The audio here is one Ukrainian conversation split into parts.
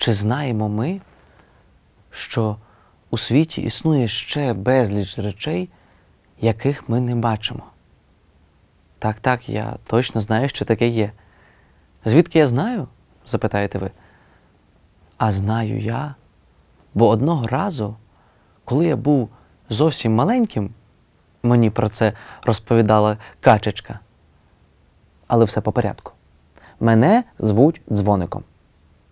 Чи знаємо ми, що у світі існує ще безліч речей, яких ми не бачимо? Так, так, я точно знаю, що таке є. Звідки я знаю? запитаєте ви. А знаю я, бо одного разу, коли я був зовсім маленьким, мені про це розповідала качечка. Але все по порядку. Мене звуть дзвоником.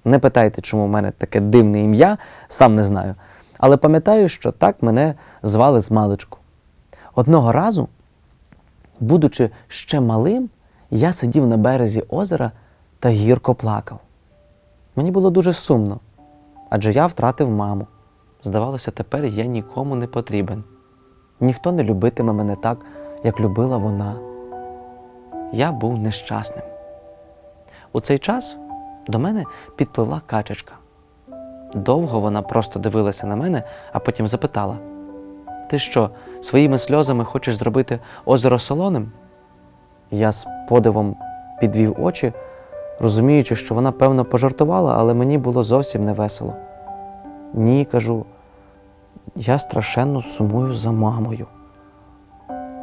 Не питайте, чому в мене таке дивне ім'я, сам не знаю. Але пам'ятаю, що так мене звали з маличку. Одного разу, будучи ще малим, я сидів на березі озера та гірко плакав. Мені було дуже сумно, адже я втратив маму. Здавалося, тепер я нікому не потрібен. Ніхто не любитиме мене так, як любила вона. Я був нещасним. У цей час до мене підпливла качечка. Довго вона просто дивилася на мене, а потім запитала: Ти що, своїми сльозами хочеш зробити озеро солоним? Я з подивом підвів очі, розуміючи, що вона, певно, пожартувала, але мені було зовсім не весело. Ні, кажу, я страшенно сумую за мамою.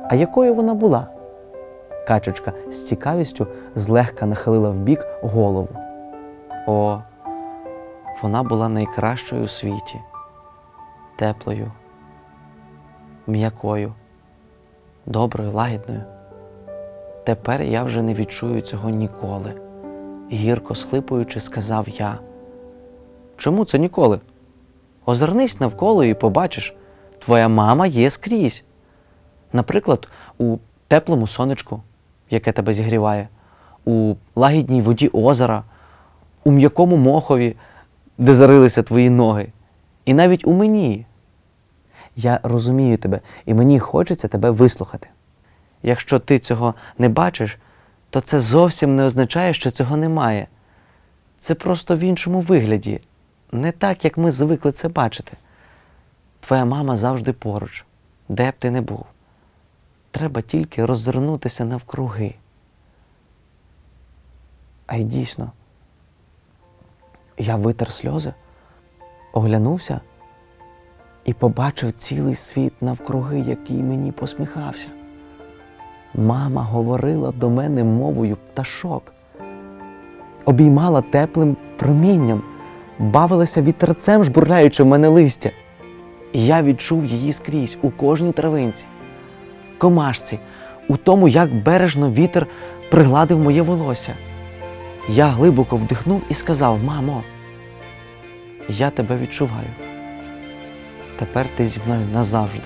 А якою вона була? Качечка з цікавістю злегка нахилила вбік голову. О, вона була найкращою у світі, теплою, м'якою, доброю, лагідною. Тепер я вже не відчую цього ніколи. Гірко схлипуючи, сказав я. Чому це ніколи? Озирнись навколо і побачиш, твоя мама є скрізь. Наприклад, у теплому сонечку, яке тебе зігріває, у лагідній воді озера, у м'якому мохові, де зарилися твої ноги, і навіть у мені. Я розумію тебе, і мені хочеться тебе вислухати. Якщо ти цього не бачиш, то це зовсім не означає, що цього немає. Це просто в іншому вигляді, не так, як ми звикли це бачити. Твоя мама завжди поруч, де б ти не був. Треба тільки роззирнутися навкруги. А й дійсно, я витер сльози, оглянувся і побачив цілий світ навкруги, який мені посміхався. Мама говорила до мене мовою пташок, обіймала теплим промінням, бавилася вітерцем, жбурляючи в мене листя. І я відчув її скрізь у кожній травинці, комашці, у тому, як бережно вітер пригладив моє волосся. Я глибоко вдихнув і сказав: Мамо, я тебе відчуваю. Тепер ти зі мною назавжди.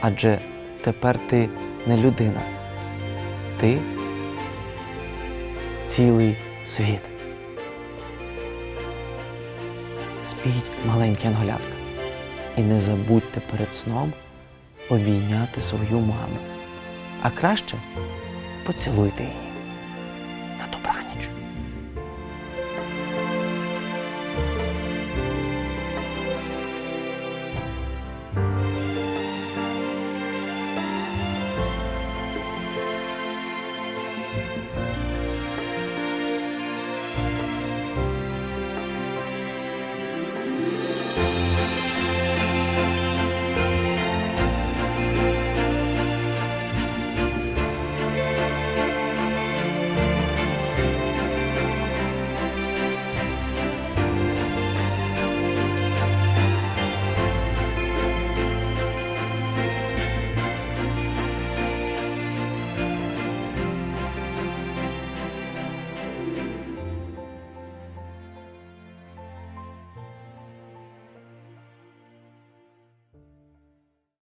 Адже тепер ти не людина. Ти цілий світ. Спіть, маленькі янголятка, і не забудьте перед сном обійняти свою маму. А краще поцілуйте її.